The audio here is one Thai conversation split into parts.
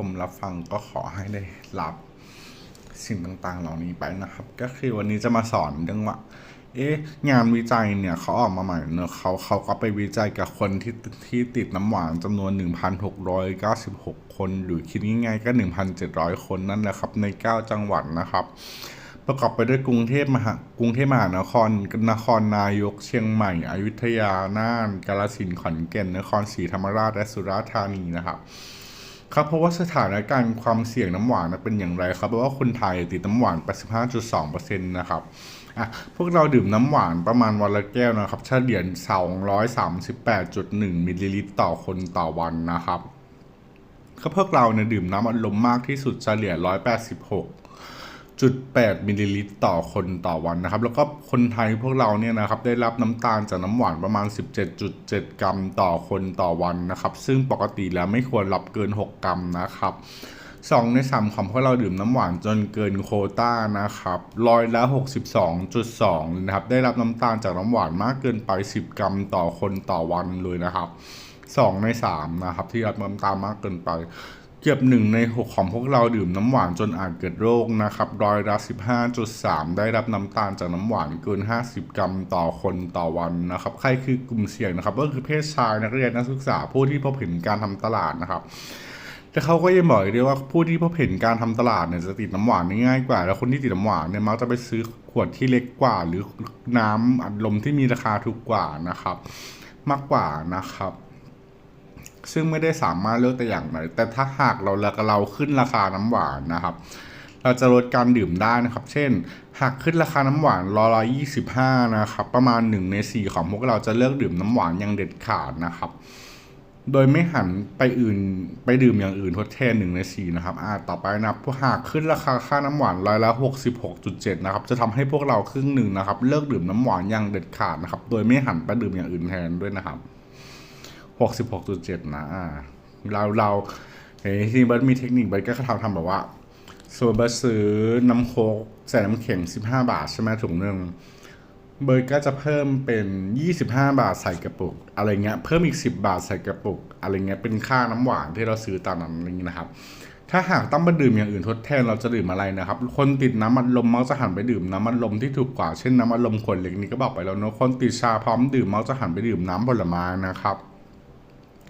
ผมรับฟังก็ขอให้ได้รับสิ่งต่างๆ เหล่านี้ไปนะครับ ก็คือวันนี้จะมาสอนเรื่องว่า เอ๊ะ งานวิจัยเนี่ยเขาออกมาใหม่เนอะเขาเขาก็ไปวิจัยกับคนที่ที่ติดน้ำหวานจำนวน 1,696 คน หรือคิดง่ายๆก็ 1,700 คนนั่นแหละครับ ใน 9 จังหวัดนะครับ ประกอบไปด้วยกรุงเทพมหากรุงเทพมหานคร นครนายก เชียงใหม่ อยุธยา น่าน กาฬสินธุ์ ขอนแก่น นครศรีธรรมราช และสุราษฎร์ธานีนะครับ ครับเพราะว่าสถานการณ์ความเสี่ยงน้ำหวานนะเป็นอย่างไรครับเพราะว่าคนไทยติดน้ำหวาน 85.2%นะครับอะพวกเราดื่มน้ำหวานประมาณวันละแก้วนะครับเฉลี่ย238.1 มิลลิลิตรต่อคนต่อวันนะครับก็พวกเราเนี่ยดื่มน้ำอัดลมมากที่สุดเฉลี่ย 186 0.8มิลลิลิตรต่อคนต่อวันนะครับ แล้วก็คนไทยพวกเราเนี่ยนะครับได้รับน้ำตาลจากน้ำหวานประมาณ 17.7 กรัมต่อคนต่อวันนะครับ ซึ่งปกติแล้วไม่ควรรับเกิน 6 กรัมนะครับสองในสามของพวกเราดื่มน้ำหวานจนเกินโคต้านะครับร้อยละ62.2นะครับ ได้รับน้ำตาลจากน้ำหวานมากเกินไป 10 กรัมต่อคนต่อวันเลยนะครับสองในสามนะครับ ที่รับน้ำตาลมากเกินไป เกือบหนึ่งในหกของพวกเราดื่มน้ำหวานจนอาจเกิดโรคนะครับร้อยละ15.3 ได้รับน้ำตาลจากน้ำหวานเกิน 50 กรัมต่อคนต่อวันนะครับ ใครคือกลุ่มเสี่ยงนะครับ ก็คือเพศชายนักเรียนนักศึกษาผู้ที่พบเห็นการทำตลาดนะครับแต่เขาก็ยังบอกอีกด้วยว่าผู้ที่พบเห็นการทำตลาดเนี่ยจะติดน้ำหวานง่ายกว่า แล้วคนที่ติดน้ำหวานเนี่ยมักจะไปซื้อขวดที่เล็กกว่า หรือน้ำอัดลมที่มีราคาถูกกว่านะครับ มากกว่านะครับ ซึ่งไม่ได้สามารถเลือกแต่อย่างใดแต่ถ้าหากเราเราขึ้นราคาน้ำหวานนะครับ เราจะลดการดื่มได้นะครับ เช่น หากขึ้นราคาน้ำหวานร้อยยี่สิบห้านะครับ ประมาณหนึ่งในสี่ของพวกเราจะเลิกดื่มน้ำหวานอย่างเด็ดขาดนะครับ โดยไม่หันไปอื่นไปดื่มอย่างอื่นทดแทนหนึ่งในสี่นะครับอ่าต่อไปนะหากขึ้นราคาค่าน้ำหวานร้อยละหกสิบหกจุดเจ็ดนะครับ จะทำให้พวกเราครึ่งหนึ่งนะครับ เลิกดื่มน้ำหวานอย่างเด็ดขาดนะครับ โดยไม่หันไปดื่มอย่างอื่นแทนด้วยนะครับ หกสิบหกจุดเจ็ดนะอ่าเราเราเฮ้ยที่เบิร์ดมีเทคนิคเบิร์ดก็ทำทำแบบว่าส่วนเบิร์ดซื้อน้ำโคกใส่น้ำแข็งสิบห้าบาทใช่ไหมถุงหนึ่งเบิร์ดก็จะเพิ่มเป็นยี่สิบห้าบาทใส่กระปุก อะไรเงี้ยเพิ่มอีกสิบบาทใส่กระปุก อะไรเงี้ยเป็นค่าน้ำหวานที่เราซื้อตามนั้นอะไรเงี้ยนะครับ ถ้าหากต้องมาดื่มอย่างอื่นทดแทนเราจะดื่มอะไรนะครับ คนติดน้ำอัดลมมักจะหันไปดื่มน้ำอัดลมที่ถูกกว่าเช่นน้ำอัดลมขวดเล็กนี่ก็บอกไปแล้วเนอะคนติดชาพร้อมดื่มมักจะหันไปดื่มน้ำผลไม้นะครับ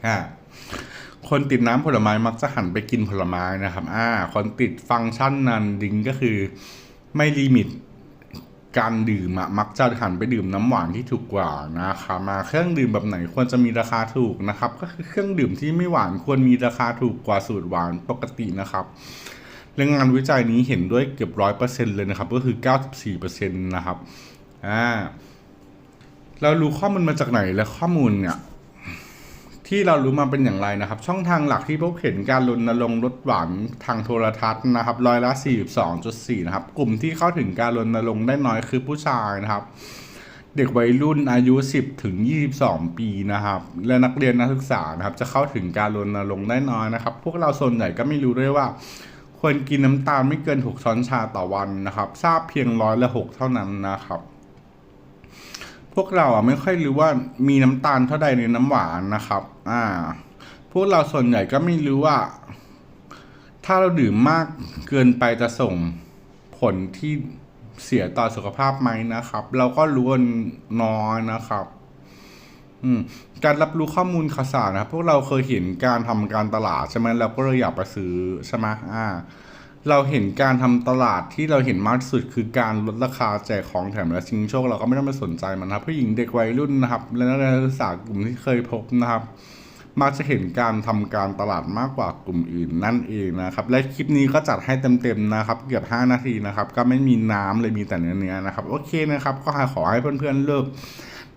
อ่าคนติดน้ำผลไม้มักจะหันไปกินผลไม้นะครับ อ่า คนติดฟังก์ชันนั้นดิงก็คือไม่ลิมิตการดื่มอะมักจะหันไปดื่มน้ำหวานที่ถูกกว่านะครับมาเครื่องดื่มแบบไหนควรจะมีราคาถูกนะครับ ก็คือเครื่องดื่มที่ไม่หวานควรมีราคาถูกกว่าสูตรหวานปกตินะครับเรื่องงานวิจัยนี้เห็นด้วยเกือบร้อยเปอร์เซ็นต์เลยนะครับ ก็คือเก้าสิบสี่เปอร์เซ็นต์นะครับอ่าเรารู้ข้อมูลมาจากไหนและข้อมูลเนี่ย ที่เรารู้มาเป็นอย่างไรนะครับ ช่องทางหลักที่พบเห็นการรณรงค์ลดหวานทางโทรทัศน์นะครับร้อยละ 42.4 นะครับ กลุ่มที่เข้าถึงการรณรงค์ได้น้อยคือผู้ชายนะครับ เด็กวัยรุ่นอายุ 10 ถึง 22 ปีนะครับ และนักเรียนนักศึกษานะครับ จะเข้าถึงการรณรงค์ได้น้อยนะครับ พวกเราส่วนใหญ่ก็ไม่รู้ด้วยว่า ควรกินน้ำตาลไม่เกิน 6 ช้อนชาต่อวันนะครับ ทราบเพียงร้อยละ 6 เท่านั้นนะครับ พวกเราอะไม่ค่อยรู้ว่ามีน้ำตาลเท่าใดในน้ำหวานนะครับ อ่า พวกเราส่วนใหญ่ก็ไม่รู้ว่า ถ้าเราดื่มมากเกินไปจะส่งผลที่เสียต่อสุขภาพไหมนะครับ เราก็รู้นน้อยนะครับ อืม การรับรู้ข้อมูลข่าวสารนะครับพวกเราเคยเห็นการทำการตลาดใช่ไหมเราก็เลยอยากไปซื้อใช่ไหมอ่า เราเห็นการทำตลาดที่เราเห็นมากที่สุดคือการลดราคาแจกของแถมและชิงโชคเราก็ไม่ต้องไปสนใจมันนะครับผู้หญิงเด็กวัยรุ่นนะครับ และนักเรียนนักศึกษากลุ่มที่เคยพบนะครับ มักจะเห็นการทำการตลาดมากกว่ากลุ่มอื่นนั่นเองนะครับ และคลิปนี้ก็จัดให้เต็มๆนะครับ เกือบ 5 นาทีนะครับ ก็ไม่มีน้ำเลยมีแต่เนื้อๆนะครับ โอเคนะครับ ก็ขอให้เพื่อนๆเลิก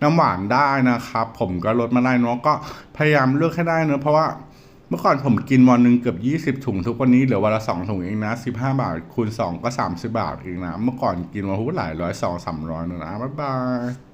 น้ำหวานได้นะครับ ผมก็ลดมาได้เนาะก็พยายามเลือกให้ได้เนอะเพราะว่า มื่อก่อนผมกินวันหนึ่งเกือบ 20 ถุงทุกวันนี้เหลือวันละ 2 ถุงเองนะ 15 บาท คูณ 2 ก็ 30 บาทเองนะ เมื่อก่อนกินมาหูหลายร้อยสองสามร้อยนะ บ๊ายบาย